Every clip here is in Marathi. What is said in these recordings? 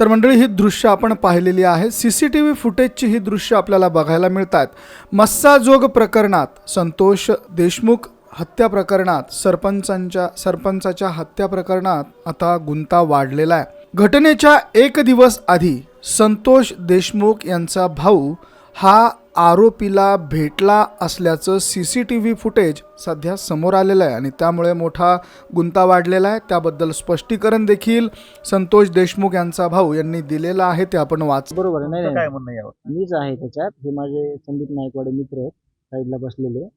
तर मंडळी ही दृश्य आपण पाहिलेली आहे. सी सी टी व्ही फुटेजची ही दृश्य आपल्याला बघायला मिळतात. मस्साजोग प्रकरणात संतोष देशमुख हत्या प्रकरणात सरपंचांच्या सरपंचाच्या हत्या प्रकरणात आता गुंता वाढलेला आहे. घटनेच्या एक दिवस आधी संतोष देशमुख यांचा भाऊ हा आरोपीला भेटला असल्याचं C C T V footage सध्या समोर आलेलं आहे आणि त्यामुळे मोठा गुंता वाढलेला आहे. त्याबद्दल स्पष्टीकरण देखील संतोष देशमुख यांचा भाऊ यांनी दिलेलं आहे ते आपण वाच बरोबर आहे नाही म्हणणं यावर? मीच आहे त्याच्यात. हे माझे संदीप नायकवाडे मित्र आहेत साईडला बसलेले.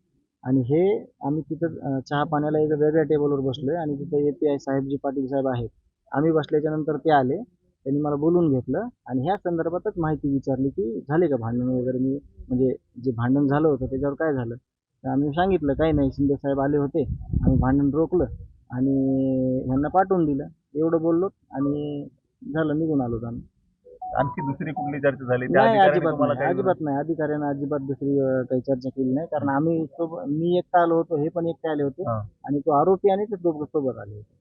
आणि हे आम्ही तिथं अं, चहा पाण्याला एक वेगळ्या टेबलवर बसलोय आणि तिथं ए पी आय साहेब जी पाटील साहेब आहेत. आम्ही बसल्याच्या नंतर ते आले. त्यांनी मला बोलून घेतलं आणि ह्या संदर्भातच माहिती विचारली की झाले का भांडण वगैरे? मी म्हणजे जे भांडण झालं होतं त्याच्यावर काय झालं? तर आम्ही सांगितलं काही नाही शिंदे साहेब आले होते आम्ही भांडण रोखलं आणि ह्यांना पाठवून दिलं. एवढं बोललो आणि झालं निघून आलो आम्ही. आणखी दुसरी कुठली चर्चा झाली? त्या नाही अधिकाऱ्याने अजिबात तुम्हाला नाही. अजिबात नाही. अधिकाऱ्यानं अजिबात दुसरी अं, काही चर्चा केली नाही. कारण आम्ही सोब- मी एकटा आलो होतो हे पण एकटे आले होते. हा. आणि तो आरोपी आणि ते दोघं सोबत आले होते.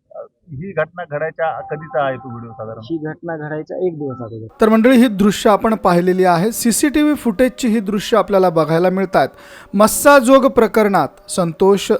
ही घटना घडायच्या कधीचा आहे तो व्हिडिओ साधारण? ही घटना घडायच्या एक दिवस अगोदर तर मंडळी ही दृश्य आपण पाहिलेली आहे. सी सी टी व्ही फुटेजची ही दृश्य आपल्याला बघायला मिळतात मस्साजोग प्रकरणात संतोष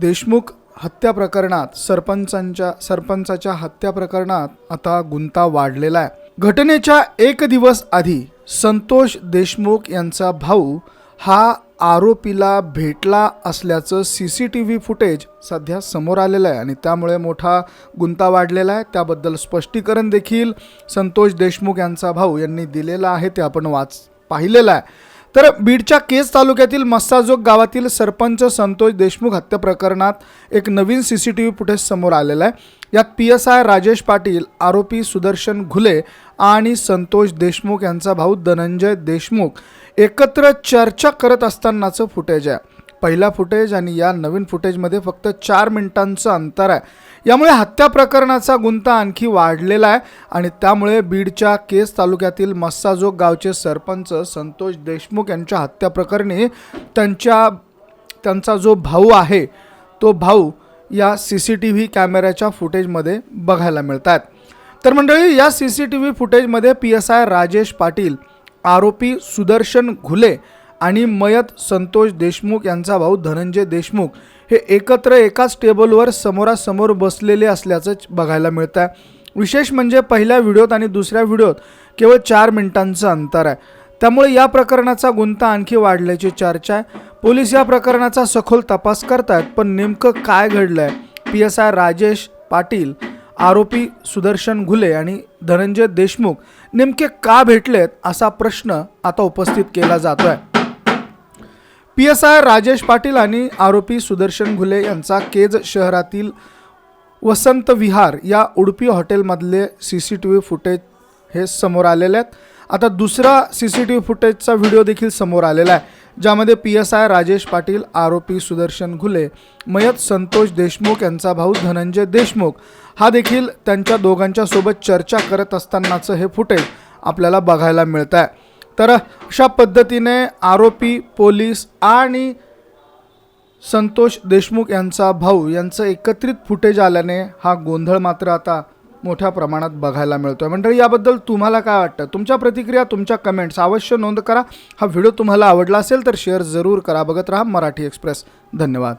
देशमुख हत्या प्रकरणात सरपंचांच्या सरपंचाच्या हत्या प्रकरणात आता गुंता वाढलेला आहे. घटनेच्या एक दिवस आधी संतोष देशमुख यांचा भाऊ हा आरोपीला भेटला असल्याचं C C T V footage सध्या समोर आलेलं आहे आणि त्यामुळे मोठा गुंता वाढलेला आहे. त्याबद्दल स्पष्टीकरण देखील संतोष देशमुख यांचा भाऊ यांनी दिलेलं आहे ते आपण वाच पाहिलेलं आहे. तर बीडच्या केज तालुक्यातील मस्साजोग गावातील सरपंच संतोष देशमुख हत्या प्रकरणात एक नवीन C C T V footage समोर आलेलं आहे. यात P S I Rajesh Patil आरोपी सुदर्शन घुले आणि संतोष देशमुख यांचा भाऊ धनंजय देशमुख एकत्र चर्चा करत असतानाचं फुटेज आहे. पहिला फुटेज आणि या नवीन फुटेजमध्ये फक्त चार मिनिटांचं अंतर आहे. यामुळे हत्या प्रकरणाचा गुंता आणखी वाढलेला आहे आणि त्यामुळे बीडच्या केस तालुक्यातील मस्साजोग गावचे सरपंच संतोष देशमुख यांच्या हत्या प्रकरणी त्यांच्या त्यांचा जो भाऊ आहे तो भाऊ या सी सी टी व्ही कॅमेऱ्याच्या फुटेजमध्ये बघायला मिळत आहेत तर मंडळी या C C T V फुटेजमध्ये P S I Rajesh Patil आरोपी सुदर्शन घुले आणि मयत संतोष देशमुख यांचा भाऊ धनंजय देशमुख हे एकत्र एकाच टेबलवर समोरासमोर बसलेले असल्याचं बघायला मिळतं आहे विशेष म्हणजे पहिल्या व्हिडिओत आणि दुसऱ्या व्हिडिओत केवळ चार मिनिटांचं अंतर आहे. त्यामुळे या प्रकरणाचा गुंता आणखी वाढल्याची चर्चा आहे. पोलीस या प्रकरणाचा सखोल तपास करतायत पण नेमकं काय घडलं आहे P S I Rajesh Patil आरोपी सुदर्शन घुले आणि धनंजय देशमुख नेमके का भेटलेत असा प्रश्न आता उपस्थित केला जातो आहे P S I Rajesh Patil आणि आरोपी सुदर्शन घुले यांचा केज शहरातील वसंत विहार या Udupi हॉटेलमधले C C T V footage हे समोर आलेले आहेत. आता दुसरा सी सी टी व्ही फुटेजचा व्हिडिओ देखील समोर आलेला आहे ज्यामध्ये P S I Rajesh Patil आरोपी सुदर्शन घुले मयत संतोष देशमुख यांचा भाऊ धनंजय देशमुख हा देखील त्यांच्या दोघांच्या सोबत चर्चा करत असतानाचं हे फुटेज आपल्याला बघायला मिळतं आहे तर अशा पद्धतीने आरोपी पोलीस आणि संतोष देशमुख यांचा भाऊ यांचं एकत्रित फुटेज आल्याने हा गोंधळ मात्र आता मोठ्या प्रमाणात बघायला मिळतोय. मंडळी याबद्दल तुम्हाला काय वाटतं? तुमच्या प्रतिक्रिया तुमच्या कमेंट्स अवश्य नोंद करा. हा व्हिडिओ तुम्हाला आवडला असेल तर शेअर जरूर करा. बघत राहा मराठी एक्सप्रेस धन्यवाद.